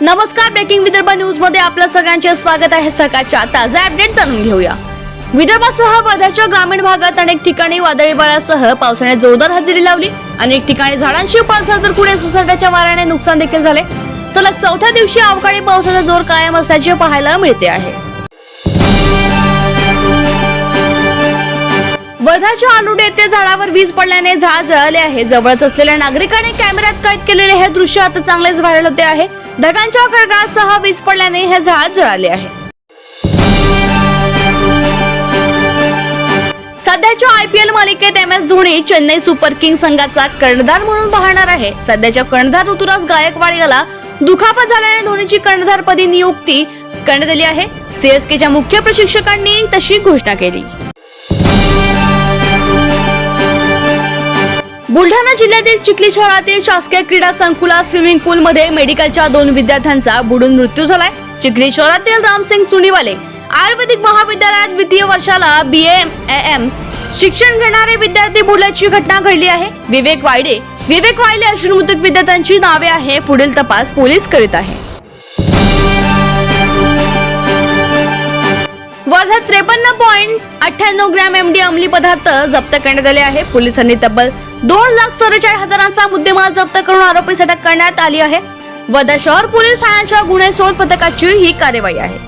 नमस्कार ब्रेकिंग विदर्भ न्यूजमध्ये आपलं सगळ्यांचे स्वागत आहे सकाळच्या ताज्या अपडेट जाणून घेऊया. विदर्भासह वर्ध्याच्या ग्रामीण भागात अनेक ठिकाणी वादळी वाऱ्यासह पावसाने जोरदार हजेरी लावली. अनेक ठिकाणी झाडांची पाच हजार पुढे सोसाट्याच्या वाऱ्याने नुकसान देखील झाले सलग चौथ्या दिवशी अवकाळी पावसाचा जोर कायम असल्याचे पाहायला मिळते आहे. वर्धाच्या आलुडे येथे झाडावर वीज पडल्याने झाड जळाले आहे जवळच असलेल्या नागरिकांनी कॅमेऱ्यात कैद केलेले हे दृश्य आता चांगलेच व्हायरल होते आहे. ढगांच्या खडगासह वीज पडल्याने हे झाड जळाले आहे. सध्याच्या आय पी एल मालिकेत M S Dhoni Chennai super king संघाचा कर्णधार म्हणून पाहणार आहे. सध्याच्या कर्णधार ऋतुराज गायकवाड याला दुखापत झाल्याने धोनीची कर्णधारपदी नियुक्ती करण्यात आली आहे. सीएसकेच्या मुख्य प्रशिक्षकांनी तशी घोषणा केली. बुलढाणा जिल्ह्यातील चिखली शहरातील शासकीय क्रीडा संकुलात स्विमिंग पूल मध्ये मेडिकलच्या दोन विद्यार्थ्यांचा बुडून मृत्यू झालाय. चिखली शहरातील रामसिंग चुनीवाले आयुर्वेदिक महाविद्यालयात द्वितीय वर्षाला बी एम शिक्षण घेणारे विद्यार्थी बुडल्याची घटना घडली आहे. विवेक वायडे विवेक वायले अशी मृतक विद्यार्थ्यांची नावे आहे. पुढील तपास पोलीस करीत आहे. वर्धा त्रेपन्न पॉईंट अठ्ठ्याण्णव ग्रॅम एमडी अंमली पदार्थ जप्त करण्यात आले आहे. पोलिसांनी तब्बल दोन लाख चव्वेचाळीस हजारांचा मुद्देमाल जप्त करून आरोपीस अटक करण्यात आली आहे. वर्धा शहर पोलीस ठाण्याच्या गुन्हे शोध पथकाची ही कार्यवाही आहे.